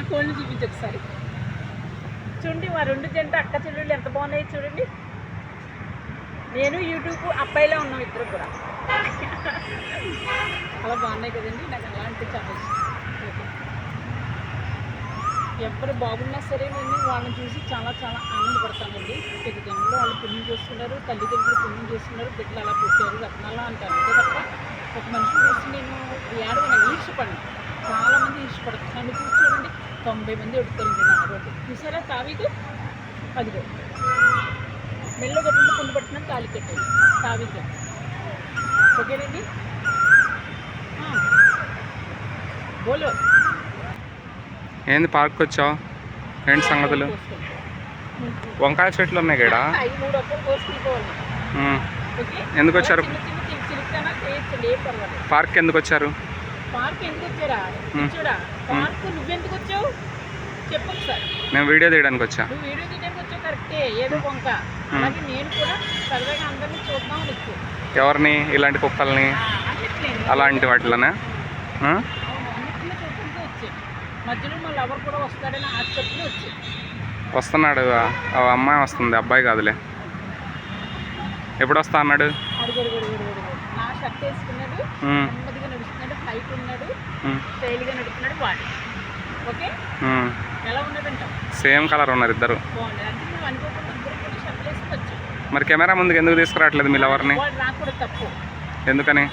ఆ కోడిని చూపించి ఒకసారి. చూడండి మా రెండు జంట అక్క చెల్లెళ్ళు ఎంత బాగున్నాయి చూడండి. నేను యూట్యూబ్ అబ్బాయిలో ఉన్నాం ఇద్దరు కూడా. అలా బాగున్నాయి కదండి నాకు అలాంటి చాలా ఇష్టం ఎవరు బాగున్నా సరే నేను వాళ్ళని చూసి చాలా చాలా ఆనందపడతానండి. ప్రతి జనంలో వాళ్ళు పుణ్యం చేస్తున్నారు తల్లిదండ్రులు పుణ్యం చేస్తున్నారు బిడ్డలు అలా పుట్టారు రత్నాలు అంటారు. అంతే తప్ప ఒక మనిషిని చూసి నేను ఏడవ ఈర్షపడను చాలా మంది ఈర్షపడతారు చూసి తొంభై మంది నా రోడ్డు చూసారా తావిదు? అదిగో. మెల్లో కట్టిన కుండు పట్టిన తాళి కట్టాను తావిదు. ఓకేనండి? ఆ. బోలో. ఏంది పార్క్ వచ్చావు ఏంటి సంగతులు? వంకాయ చెట్లు ఉన్నాయి ఇక్కడ. ఎందుకు వచ్చారు? పార్క్ ఎందుకు వచ్చారు? పార్క్ ఎందుకు వచ్చారా? చూడా పార్క్ నువ్వెందుకు వచ్చావు? చెప్పు ఒకసారి. నేను వీడియో తీయడానికి వచ్చా. నువ్వు వీడియో తీయడానికి వచ్చావు కరెక్టే. ఏదో వంక. అలాగే నేను కూడా సరదాగా అందరినీ చూద్దాం వచ్చు ఎవరిని? ఇలాంటి కుక్కల్ని? అలాంటి వాటిలోనే? మధ్యలో మా లవర్ కూడా వస్తాడని వస్తున్నాడు. అమ్మాయి వస్తుంది. అబ్బాయి కాదులే. ఎప్పుడు వస్తా అన్నాడు నా షర్ట్ వేసుకున్నాడు. నెమ్మదిగా నడుస్తున్నాడు ఉన్నాడు. నడుస్తున్నాడు వాడు. ఓకే. ఎలా సేమ్ కలర్ ఉన్నారు ఇద్దరు. మరి కెమెరా ముందుకు ఎందుకు తీసుకురావట్లేదు మీ లవర్ని ఎందుకని?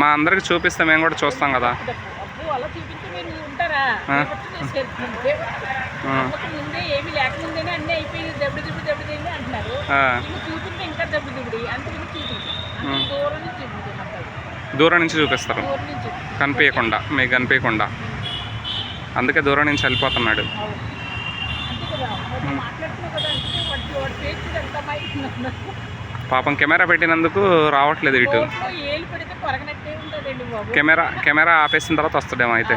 మా అందరికి చూపిస్తే మేము కూడా చూస్తాం కదా. అలా చూపించి మీరు ఉంటారా? ముందే ఏమి లేకముందేనే అన్నీ దిబ్బడి అంటున్నారు. ఇంకా దిబ్బడి చూపించు. దూరం నుంచి దూరం చూపిస్తారు. కనిపించకుండా మీకు కనిపించకుండా. అందుకే దూరం నుంచి వెళ్ళిపోతున్నాడు. మాట్లాడుతున్నావు కదా అంటే వాడి వాడి పేరు చూడు ఎంత అమాయకున్నాడు. పాపం కెమెరా పెట్టినందుకు రావట్లేదు ఇటు. కెమెరా కెమెరా ఆపేసిన తర్వాత వస్తాడేమో అయితే.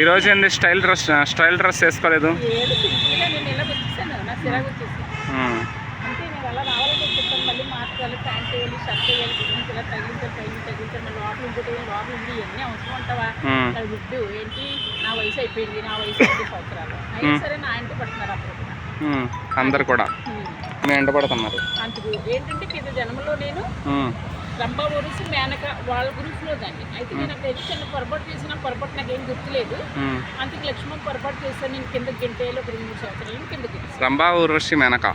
ఈరోజు ఏంది? స్టైల్ డ్రెస్ స్టైల్ డ్రెస్ వేసుకోలేదు ఏడు సింపుల్గా నేను ఇలా వచ్చేసాను నా సిరాకు వచ్చేసి ఉమ్, అంతే నేను అలా రావాలని చెప్పాను మార్చుకోవాలి ప్యాంట్ వేయాలి షర్ట్ వేయాలి కింద ఇలా తగిలించాలి పైన తగిలించాలి మళ్ళీ లోపల ఇంకోటి లోపల ఉంది ఇవన్నీ అవసరం అంటావా ఉమ్, అది గుడ్డు ఏంటి? నా వయసు అయిపోయింది నా వయసు ఐదు సంవత్సరాలు. అయినా సరే నా ఇంటి పడుతున్నారు అప్పుడు. అందరు కూడా. మీ ఎంట పడుతున్నారు. అందుకు ఏంటంటే కింద జన్మలో నేను రంభా ఒరుసు మేనక వాళ్ళ గ్రూప్లో దాన్ని అయితే నేను అక్కడ ఎత్తి చిన్న పొరపాటు చేసిన పొరపాటు నాకేం గుర్తులేదు. ఉమ్. అందుకు లక్ష్మణ్ పొరపాటు చేశాను. నేను కింద గంటేలో ఒక రెండు మూడు సంవత్సరాలు కింద రంభా ఊర్వశి మేనక.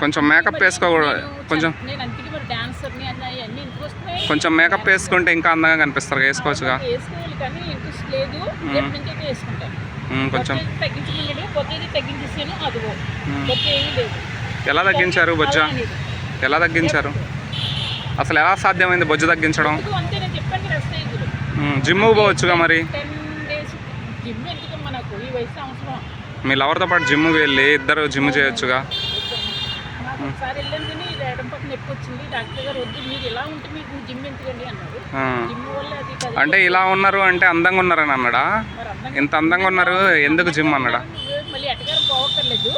కొంచెం మేకప్ వేసుకోకూడదు. కొంచెం నేను అందుకే మరి డాన్సర్ని అన్న వస్తున్నాయి. కొంచెం మేకప్ వేసుకుంటే ఇంకా అందంగా కనిపిస్తారు వేసుకోవచ్చుగా. వేసుకోవాలి కానీ ఇంట్రెస్ట్ లేదు. రేపు నుంచి అయితే వేసుకుంటాను. కొంచెం. తగ్గించుకున్నాడు కొత్తది తగ్గించేసాను అదిగో. ఏమీ లేదు. ఎలా తగ్గించారు బొజ్జ. ఎలా తగ్గించారు? అసలు ఎలా సాధ్యమైంది బొజ్జ తగ్గించడం? జిమ్కి పోవచ్చుగా మరి? మీ లవర్తో పాటు జిమ్కి వెళ్ళి ఇద్దరు జిమ్ చేయొచ్చుగా? నాకు ఒకసారి వెళ్ళాను కానీ ఇది ఎడం పక్కన నొప్పి వచ్చింది. డాక్టర్ గారు వద్దు మీరు ఇలా ఉంటే మీకు జిమ్ ఎందుకండి అన్నారు. ఆ. జిమ్ వల్ల అది కాదు అంటే ఇలా ఉన్నారు అంటే అందంగా ఉన్నారని అన్నాడా? ఇంత అందంగా ఉన్నారు ఎందుకు జిమ్ అన్నాడా? మళ్ళీ ఎటగారు పోవక్కర్లేదు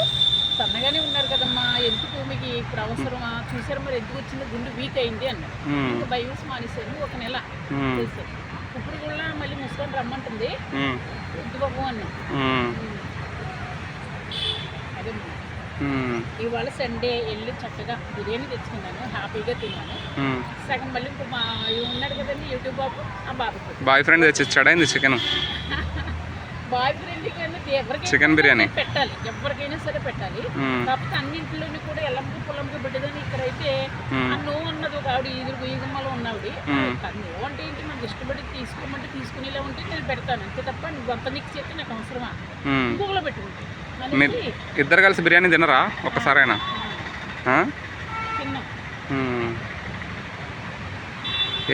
సన్నగానే ఉన్నారు కదమ్మా ఎందుకు మీకు ఇప్పుడు అవసరమా? చూసారు మరి ఎందుకు వచ్చింది? గుండె వీక్ అయింది అన్నారు. ఉమ్, ఇంకా బయోస్ మానేశాను ఒక నెల. చేశాను ఇప్పుడు కూడా మళ్ళీ ముసుకొని రమ్మంటుంది. వద్దు బాబు అదే ఇవాళ సండే వెళ్ళి చక్కగా బిర్యానీ తెచ్చుకున్నాను. హ్యాపీగా తిన్నాను. సగం మళ్ళీ ఇంకో మా ఉన్నాడు కదండి యూట్యూబ్ బాబు ఆ బాబుకు. బాయ్ ఫ్రెండ్ తెచ్చి ఇచ్చాడా ఇది చికెన్ బాయ్ ఫ్రెండ్ కన్నా ఎవరికైనా చికెన్ బిర్యానీ. పెట్టాలి. ఎవరికైనా సరే పెట్టాలి. కాకపోతే అన్నింటిలోని కూడా ఎల్లంకి పొలంకి ఇక్కడైతే ఉమ్, ఆ నో అన్నది ఒక ఆవిడ ఈదురు ఈగమ్మలో ఉన్నావిడి. నో అంటే ఏంటి? మనకి ఇష్టపడి తీసుకోమంటే తీసుకునేలా ఉంటే నేను పెడతాను. అంతే తప్ప నువ్వు అంత నీకు చేస్తే నాకు అవసరమా. ఇంకొకలో పెట్టుకుంటే మీరు అనేసి ఇద్దరు కలిసి బిర్యానీ తినరా ఒక్కసారైనా.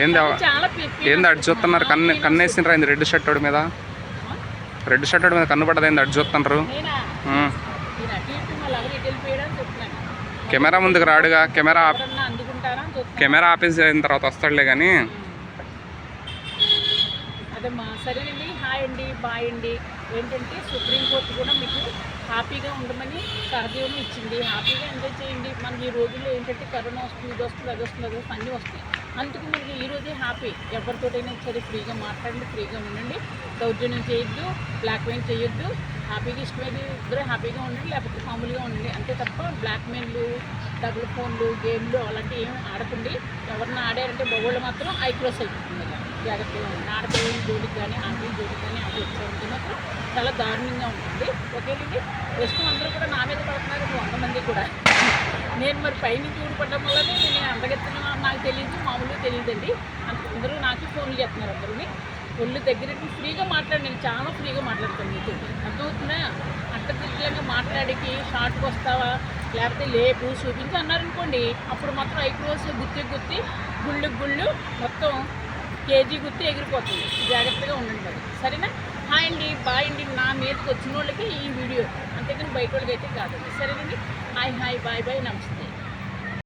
ఏంది ఏంది అటు చూస్తున్నారు? కన్ను కన్ను వేసిండ్రా ఏంది రెడ్ షర్ట్ మీద? రెడ్ షర్ట్ మీద కన్ను పడ్డది ఏంది అటు కెమెరా ముందుకు రాడుగా. కెమెరా కెమెరా ఆపేసి అయిన తర్వాత వస్తాడులే కానీ అదమ్మా సరేనండి. హాయ్ అండి. బాయ్ అండి. ఏంటంటే సుప్రీంకోర్టు కూడా మీకు హ్యాపీగా ఉండమని సహదేవం ఇచ్చింది. హ్యాపీగా ఎంజాయ్ చేయండి. మనకి ఈ రోజుల్లో ఏంటంటే కరోనా వస్తుంది ఇది వస్తుంది అది వస్తుంది అది వస్తుంది అన్నీ వస్తాయి. అందుకు మనకి ఈ రోజే హ్యాపీ. ఎవరితోటైనా సరే ఫ్రీగా మాట్లాడండి ఫ్రీగా ఉండండి. దౌర్జన్యం చేయొద్దు బ్లాక్మెయిల్ చేయొద్దు. హ్యాపీగా ఇష్టమైన ఇద్దరు హ్యాపీగా ఉండండి లేకపోతే మామూలుగా ఉండండి. అంతే తప్ప బ్లాక్మెయిల్లు డబుల్ ఫోన్లు గేమ్లు అలాంటివి ఏమి ఆడకండి. ఎవరిని ఆడారంటే బొగోళ్ళు మాత్రం ఐక్రోస్ అయిపోతుంది జాగ్రత్తగా ఉండండి. ఆడపిల్లల జోడికి కానీ ఆంటీ జోడికి కానీ అవి వచ్చారంటే మాత్రం చాలా దారుణంగా ఉంటుంది. ఓకేనండి ప్రస్తుతం అందరూ కూడా నా మీద పడుతున్నారు వంద మంది కూడా. నేను మరి పైనుంచి ఊడిపడడం వల్లనే నేను అందగెత్తున్నా నాకు తెలియదు మామూలుగా తెలియదండి అంత అందరూ నాకు ఫోన్లు చేస్తున్నారు అందరిని. ఒళ్ళు దగ్గర ఫ్రీగా మాట్లాడి నేను చాలా ఫ్రీగా మాట్లాడతాను మీతో. అర్థమవుతుందా? అట్టదిట్టంగా మాట్లాడికి షార్ట్కి వస్తావా? లేకపోతే లేపు చూపించి అన్నారనుకోండి అప్పుడు మాత్రం ఐక్రోస్ గుత్తి గుత్తి గుళ్ళు గుళ్ళు మొత్తం కేజీ గుత్తి ఎగిరిపోతుంది. జాగ్రత్తగా ఉండండి మరి. సరేనా? హాయ్ అండి బాయ్ అండి నా మీదకి వచ్చిన వాళ్ళకి ఈ వీడియో. అంతేకాని బయట వాళ్ళకి అయితే కాదండి. సరేనండి? హాయ్ హాయ్ బాయ్ బాయ్ నమస్తే.